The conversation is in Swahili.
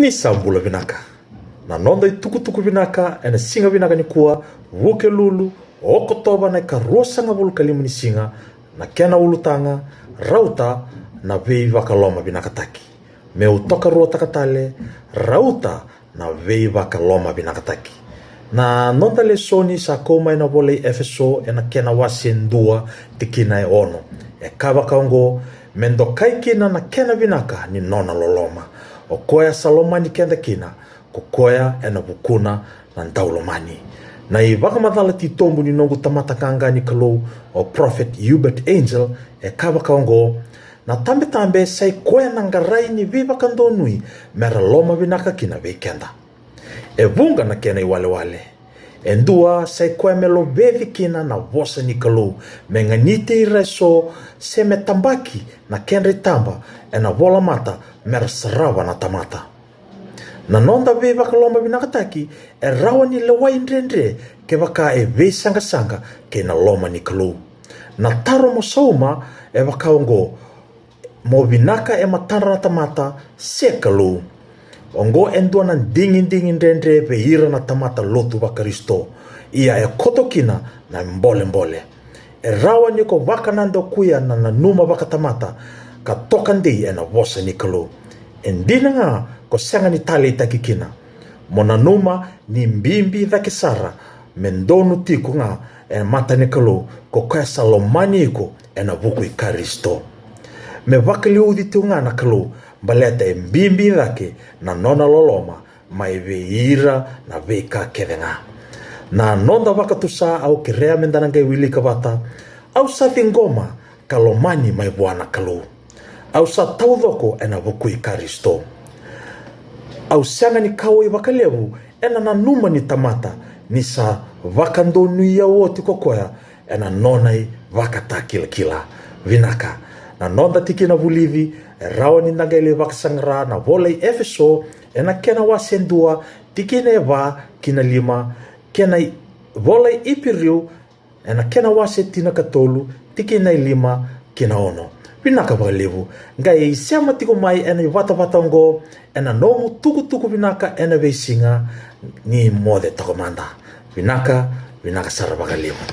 ni sambola vinaka. Nanonda i tokotoko vinaka ena singa vinaka ni kua vuke lulu okotoba na volo kalima ni singa na kena ulutanga rauta na vei vakaloma vinaka taki. Me utoka rua takatale rauta na vei vakaloma vinaka taki. Na nonda lesoni sa koma ena vole i efeso ena kena wasien dua tikina e ono. E kava me mendo kaikina na kena vinaka ni nona loloma o koya salomani kenda kina ko koya ena vukuna na ndaulomani. Na i vakamathala ti tombo ni nongo tamata kangani kalou o prophet hubert angel e kava kaongo. Na tambe-tambe sai koya na ngarai ni viva kandonui mera loma vinaka kina vekenda e vunga na kena i walewale e ndua sai koe me vevikina kina na vosa ni kalou me nganite i reso se me tambaki na kenre tamba e na vola mata mera sarava na tamata. Na nonda ve vakaloma vinakataki e rawa ni lewai ndrendre ke vaka e ve sanga-sanga ke na loma ni kalou na taro mo sauma e vakaongo mo vinaka e matara na tamata se kalou ongo e ndua na ndingi-ndingi ndrendre ve ira na tamata lotu va kristo ia e kotokina na mbole-mbole e rawa ni ko vaka nando kuya na nanuma vaka tamata ka toka ndei e na kalou e ndina nga ko sanga ni tale itakikina takikina mo nanuma ni mbimbi dhake sara me ndonu tiku nga e mata ni kalou ko koe salomani iko e na vuku i karisto me vakaliudi tiu nga na kalou baleta e mbimbi thake na nona loloma mai ve ira na vika kethenga na nonda vakatusa au kerea mendana ngai wili kavata au sathi ngoma kalomani mai buana kalou au sa tauthoko ena vukui karisto. Au sianga ni kawai vakalevu ena na numa ni tamata ni sa vakandonu ya woti kokoya ena nonai vakata kila vinaka na nonda tiki na vulivi e rawa ni naga ile vakasangara na volei efeso ena kena wasendua tiki na eva kina lima kena i- volei ipiriu ena kena wase tina katolu tiki na lima kina ono. Vinaka vakalevu nga e tiko mai ena i vatavatango ena nomu tukutuku vinaka ena veisinga ni mode takomanda. Vinaka vinaka sara vakalevu